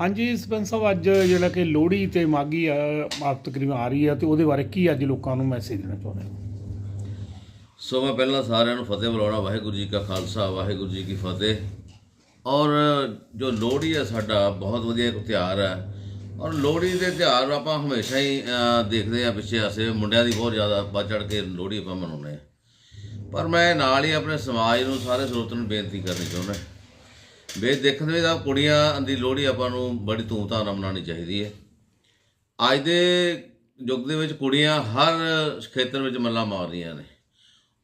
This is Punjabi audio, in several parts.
ਹਾਂਜੀ, ਸਰਪੰਚ ਸਾਹਿਬ, ਅੱਜ ਜਿਹੜਾ ਕਿ ਲੋਹੜੀ ਤੇ ਮਾਗੀ ਆ ਆਪ ਤਕਰੀਬਨ ਆ ਰਹੀ ਆ ਤੇ ਉਹਦੇ ਬਾਰੇ ਕੀ ਅੱਜ ਲੋਕਾਂ ਨੂੰ ਮੈਸੇਜ ਦੇਣਾ ਚਾਹੁੰਦੇ ਹੋ? ਸੋ ਮੈਂ ਪਹਿਲਾਂ ਸਾਰਿਆਂ ਨੂੰ ਫਤਿਹ ਬੁਲਾਉਣਾ, ਵਾਹਿਗੁਰੂ ਜੀ ਕਾ ਖਾਲਸਾ, ਵਾਹਿਗੁਰੂ ਜੀ ਕੀ ਫਤਿਹ। ਔਰ ਜੋ ਲੋਹੜੀ ਹੈ ਸਾਡਾ, ਬਹੁਤ ਵਧੀਆ ਇੱਕ ਤਿਉਹਾਰ ਹੈ। ਔਰ ਲੋਹੜੀ ਦੇ ਤਿਉਹਾਰ ਆਪਾਂ ਹਮੇਸ਼ਾ ਹੀ ਦੇਖਦੇ ਆ ਪਿੱਛੇ ਆਸੇ ਮੁੰਡਿਆਂ ਦੀ ਬਹੁਤ ਜ਼ਿਆਦਾ ਵੱਧ ਚੜ ਕੇ ਲੋਹੜੀ ਆਪਾਂ ਮਨਾਉਂਦੇ ਆ ਪਰ ਮੈਂ ਨਾਲ ਹੀ ਆਪਣੇ ਸਮਾਜ ਨੂੰ, ਸਾਰੇ ਸਰੋਤ ਨੂੰ ਬੇਨਤੀ ਕਰਨੀ ਚਾਹੁੰਦਾ ਵੇ ਦੇਖਣ ਦੇ ਵਿੱਚ ਤਾਂ ਕੁੜੀਆਂ ਦੀ ਲੋਹੜੀ ਆਪਾਂ ਨੂੰ ਬੜੀ ਧੂਮਧਾਮ ਨਾਲ ਮਨਾਉਣੀ ਚਾਹੀਦੀ ਹੈ। ਅੱਜ ਦੇ ਯੁੱਗ ਦੇ ਵਿੱਚ ਕੁੜੀਆਂ ਹਰ ਖੇਤਰ ਵਿੱਚ ਮੱਲਾ ਮਾਰ ਰਹੀਆਂ ਨੇ।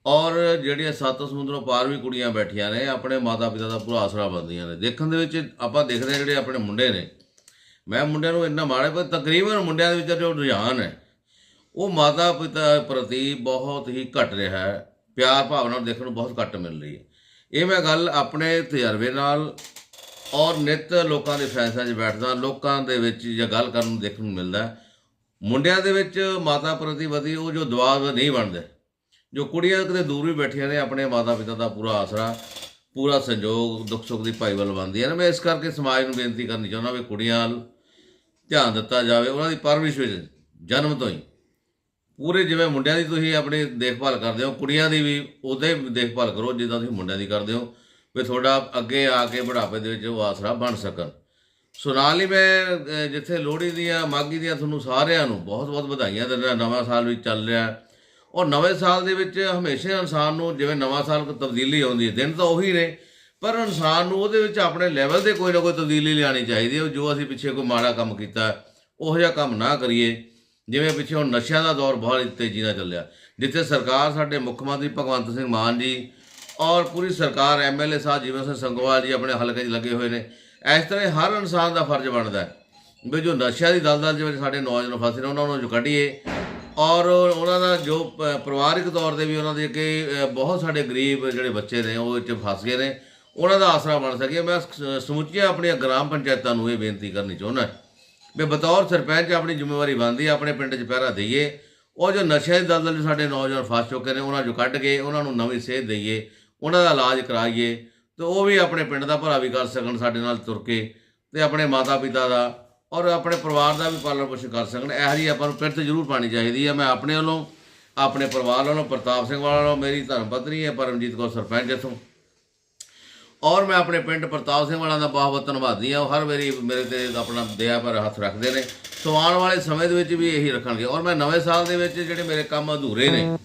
ਔਰ ਜਿਹੜੀਆਂ ਸੱਤ ਸਮੁੰਦਰੋਂ ਪਾਰ ਵੀ ਕੁੜੀਆਂ ਬੈਠੀਆਂ ਨੇ, ਆਪਣੇ ਮਾਤਾ ਪਿਤਾ ਦਾ ਪੂਰਾ ਆਸਰਾ ਬਣਦੀਆਂ ਨੇ। ਦੇਖਣ ਦੇ ਵਿੱਚ ਆਪਾਂ ਦੇਖਦੇ ਹਾਂ ਜਿਹੜੇ ਆਪਣੇ ਮੁੰਡੇ ਨੇ। ਮੈਂ ਮੁੰਡਿਆਂ ਨੂੰ ਇੰਨਾ ਮਾੜੇ, ਪਰ ਤਕਰੀਬਨ ਮੁੰਡਿਆਂ ਦੇ ਵਿੱਚ ਜੋ ਰੁਝਾਨ ਹੈ, ਉਹ ਮਾਤਾ ਪਿਤਾ ਪ੍ਰਤੀ ਬਹੁਤ ਹੀ ਘਟ ਰਿਹਾ ਹੈ। ਪਿਆਰ ਭਾਵਨਾ ਦੇਖਣ ਨੂੰ ਬਹੁਤ ਘੱਟ ਮਿਲ ਰਹੀ ਹੈ। ਇਹ ਮੈਂ ਗੱਲ ਆਪਣੇ ਤਜਰਬੇ ਨਾਲ ਔਰ ਨਿਤ ਲੋਕਾਂ ਦੇ ਫੈਸਲਿਆਂ 'ਚ ਬੈਠਦਾ, ਲੋਕਾਂ ਦੇ ਵਿੱਚ ਜਾਂ ਗੱਲ ਕਰਨ ਨੂੰ ਦੇਖਣ ਨੂੰ ਮਿਲਦਾ ਮੁੰਡਿਆਂ ਦੇ ਵਿੱਚ ਮਾਤਾ ਪ੍ਰਤੀ ਵਧੀ ਉਹ ਜੋ ਦਬਾਅ ਨਹੀਂ ਬਣਦੇ, ਜੋ ਕੁੜੀਆਂ ਕਿਤੇ ਦੂਰ ਵੀ ਬੈਠੀਆਂ ਨੇ ਆਪਣੇ ਮਾਤਾ ਪਿਤਾ ਦਾ ਪੂਰਾ ਆਸਰਾ, ਪੂਰਾ ਸੰਯੋਗ ਦੁੱਖ ਸੁੱਖ ਦੀ ਭਾਈਵਾਲ ਬਣਦੀਆਂ ਨੇ ਮੈਂ ਇਸ ਕਰਕੇ ਸਮਾਜ ਨੂੰ ਬੇਨਤੀ ਕਰਨੀ ਚਾਹੁੰਦਾ ਵੀ ਕੁੜੀਆਂ ਵੱਲ ਧਿਆਨ ਦਿੱਤਾ ਜਾਵੇ, ਉਹਨਾਂ ਦੀ ਪਰਵਰਿਸ਼ ਵਿੱਚ ਜਨਮ ਤੋਂ ਹੀ। ਪੂਰੇ ਜਿਵੇਂ ਮੁੰਡਿਆਂ ਦੀ ਤੁਸੀਂ ਆਪਣੀ ਦੇਖਭਾਲ ਕਰਦੇ ਹੋ, ਕੁੜੀਆਂ ਦੀ ਵੀ ਉਹਦੇ ਦੇਖਭਾਲ ਕਰੋ, ਜਿੱਦਾਂ ਤੁਸੀਂ ਮੁੰਡਿਆਂ ਦੀ ਕਰਦੇ ਹੋ, ਵੀ ਤੁਹਾਡਾ ਅੱਗੇ ਆ ਕੇ ਬੁਢਾਪੇ ਦੇ ਵਿੱਚ ਉਹ ਆਸਰਾ ਬਣ ਸਕਣ। ਸੋ ਨਾਲ ਹੀ ਮੈਂ ਜਿੱਥੇ ਲੋਹੜੀ ਦੀਆਂ ਮਾਗੀ ਦੀਆਂ ਤੁਹਾਨੂੰ ਸਾਰਿਆਂ ਨੂੰ ਬਹੁਤ ਬਹੁਤ ਵਧਾਈਆਂ ਦਿੰਦਾ, ਨਵਾਂ ਸਾਲ ਵੀ ਚੱਲ ਰਿਹਾ। ਔਰ ਨਵੇਂ ਸਾਲ ਦੇ ਵਿੱਚ ਹਮੇਸ਼ਾ ਇਨਸਾਨ ਨੂੰ ਜਿਵੇਂ ਨਵਾਂ ਸਾਲ ਕੋਈ ਤਬਦੀਲੀ ਆਉਂਦੀ ਹੈ, ਦਿਨ ਤਾਂ ਉਹੀ ਨੇ, ਪਰ ਇਨਸਾਨ ਨੂੰ ਉਹਦੇ ਵਿੱਚ ਆਪਣੇ ਲੈਵਲ ਤੇ ਕੋਈ ਨਾ ਕੋਈ ਤਬਦੀਲੀ ਲਿਆਣੀ ਚਾਹੀਦੀ ਹੈ ਜੋ ਅਸੀਂ ਪਿੱਛੇ ਕੋਈ ਮਾੜਾ ਕੰਮ ਕੀਤਾ, ਉਹ ਜਿਹਾ ਕੰਮ ਨਾ ਕਰੀਏ। ਜਿਵੇਂ ਪਿੱਛੇ ਹੁਣ ਨਸ਼ਿਆਂ ਦਾ ਦੌਰ ਬਹੁਤ ਤੇਜ਼ੀ ਨਾਲ ਚੱਲਿਆ। ਜਿੱਥੇ ਸਰਕਾਰ ਸਾਡੇ ਮੁੱਖ ਮੰਤਰੀ ਭਗਵੰਤ ਸਿੰਘ ਮਾਨ ਜੀ ਔਰ ਪੂਰੀ ਸਰਕਾਰ ਐਮਐਲਏ ਸਾਹਿਬ, ਜਿਵੇਂ ਸਿੰਘ ਸੰਗੋਵਾਲ ਜੀ ਆਪਣੇ ਹਲਕੇ 'ਚ ਲੱਗੇ ਹੋਏ ਨੇ, ਇਸ ਤਰ੍ਹਾਂ ਹਰ ਇਨਸਾਨ ਦਾ ਫਰਜ਼ ਬਣਦਾ ਹੈ ਵੀ ਜੋ ਨਸ਼ਿਆਂ ਦੀ ਦਲਦਲ ਵਿੱਚ ਸਾਡੇ ਨੌਜਵਾਨ ਫਸੇ ਨੇ, ਉਹਨਾਂ ਨੂੰ ਕੱਢੀਏ ਔਰ ਉਹਨਾਂ ਦਾ ਜੋ ਪਰਿਵਾਰਿਕ ਤੌਰ ਤੇ ਵੀ ਉਹਨਾਂ ਦੇ ਕਿ ਬਹੁਤ ਸਾਡੇ ਗਰੀਬ ਜਿਹੜੇ ਬੱਚੇ ਨੇ, ਉਹ ਇੱਥੇ ਫਸ ਗਏ ਨੇ, ਉਹਨਾਂ ਦਾ ਆਸਰਾ ਬਣ ਸਕੇ। ਮੈਂ ਸਮੁੱਚੀਆਂ ਆਪਣੀਆਂ ਗ੍ਰਾਮ ਪੰਚਾਇਤਾਂ ਨੂੰ ਇਹ ਬੇਨਤੀ ਕਰਨੀ ਚਾਹੁੰਦਾ। ਵੀ ਬਤੌਰ ਸਰਪੰਚ ਆਪਣੀ ਜ਼ਿੰਮੇਵਾਰੀ ਬਣਦੀ ਹੈ ਆਪਣੇ ਪਿੰਡ 'ਚ ਪਹਿਰਾ ਦਈਏ। ਉਹ ਜੋ ਨਸ਼ਿਆਂ ਦੀ ਦਲਦਲ 'ਚ ਸਾਡੇ ਨੌਜਵਾਨ ਫਸ ਚੁੱਕੇ ਨੇ, ਉਹਨਾਂ ਨੂੰ ਕੱਢ ਕੇ ਉਹਨਾਂ ਨੂੰ ਨਵੀਂ ਸੇਧ ਦਈਏ, ਉਹਨਾਂ ਦਾ ਇਲਾਜ ਕਰਾਈਏ, ਤੇ ਉਹ ਵੀ ਆਪਣੇ ਪਿੰਡ ਦਾ ਭਲਾ ਵੀ ਕਰ ਸਕਣ, ਸਾਡੇ ਨਾਲ ਤੁਰ ਕੇ, ਤੇ ਆਪਣੇ ਮਾਤਾ ਪਿਤਾ ਦਾ ਔਰ ਆਪਣੇ ਪਰਿਵਾਰ ਦਾ ਵੀ ਪਾਲਣ ਪੋਸ਼ਣ ਕਰ ਸਕਣ। ਇਹੋ ਜਿਹੀ ਆਪਾਂ ਨੂੰ ਪਿਰਤ ਜ਼ਰੂਰ ਪਾਣੀ ਚਾਹੀਦੀ ਹੈ ਮੈਂ ਆਪਣੇ ਵੱਲੋਂ, ਆਪਣੇ ਪਰਿਵਾਰ ਵੱਲੋਂ, ਪ੍ਰਤਾਪ ਸਿੰਘ ਵਾਲਾ ਵੱਲੋਂ, ਮੇਰੀ ਧਰਮ ਪਤਨੀ ਹੈ, ਪਰਮਜੀਤ ਕੌਰ ਸਰਪੰਚ ਇੱਥੋਂ। ਔਰ ਮੈਂ ਆਪਣੇ ਪਿੰਡ ਪ੍ਰਤਾਪ ਸਿੰਘ ਵਾਲਾ ਦਾ ਬਹੁਤ ਬਹੁਤ ਧੰਨਵਾਦੀ ਹਾਂ। ਉਹ ਹਰ ਵਾਰੀ ਮੇਰੇ ਤੇ ਆਪਣਾ ਦਇਆ ਪਰ ਹੱਥ ਰੱਖਦੇ ਨੇ। ਸੋ ਆਉਣ ਵਾਲੇ ਸਮੇਂ ਦੇ ਵਿੱਚ ਵੀ ਇਹੀ ਰੱਖਣਗੇ। ਔਰ ਮੈਂ ਨਵੇਂ ਸਾਲ ਦੇ ਵਿੱਚ ਜਿਹੜੇ ਮੇਰੇ ਕੰਮ ਅਧੂਰੇ ਨੇ,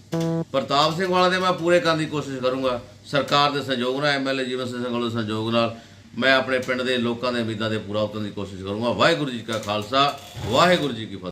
ਪ੍ਰਤਾਪ ਸਿੰਘ ਵਾਲਾ ਦੇ ਮੈਂ ਪੂਰੇ ਕਰਨ ਦੀ ਕੋਸ਼ਿਸ਼ ਕਰੂੰਗਾ। ਸਰਕਾਰ ਦੇ ਸਹਿਯੋਗ ਨਾਲ ਐਮਐਲਏ ਜੀਵਨ ਸਿੰਘ ਸੰਘਲ ਦੇ ਸਹਿਯੋਗ ਨਾਲ ਮੈਂ ਆਪਣੇ ਪਿੰਡ ਦੇ ਲੋਕਾਂ ਦੇ ਉਮੀਦਾਂ ਦੇ ਪੂਰਾ ਉਤਰਨ ਦੀ ਕੋਸ਼ਿਸ਼ ਕਰੂੰਗਾ। ਵਾਹਿਗੁਰੂ ਜੀ ਕਾ ਖਾਲਸਾ, ਵਾਹਿਗੁਰੂ ਜੀ ਕੀ ਫਤਿਹ।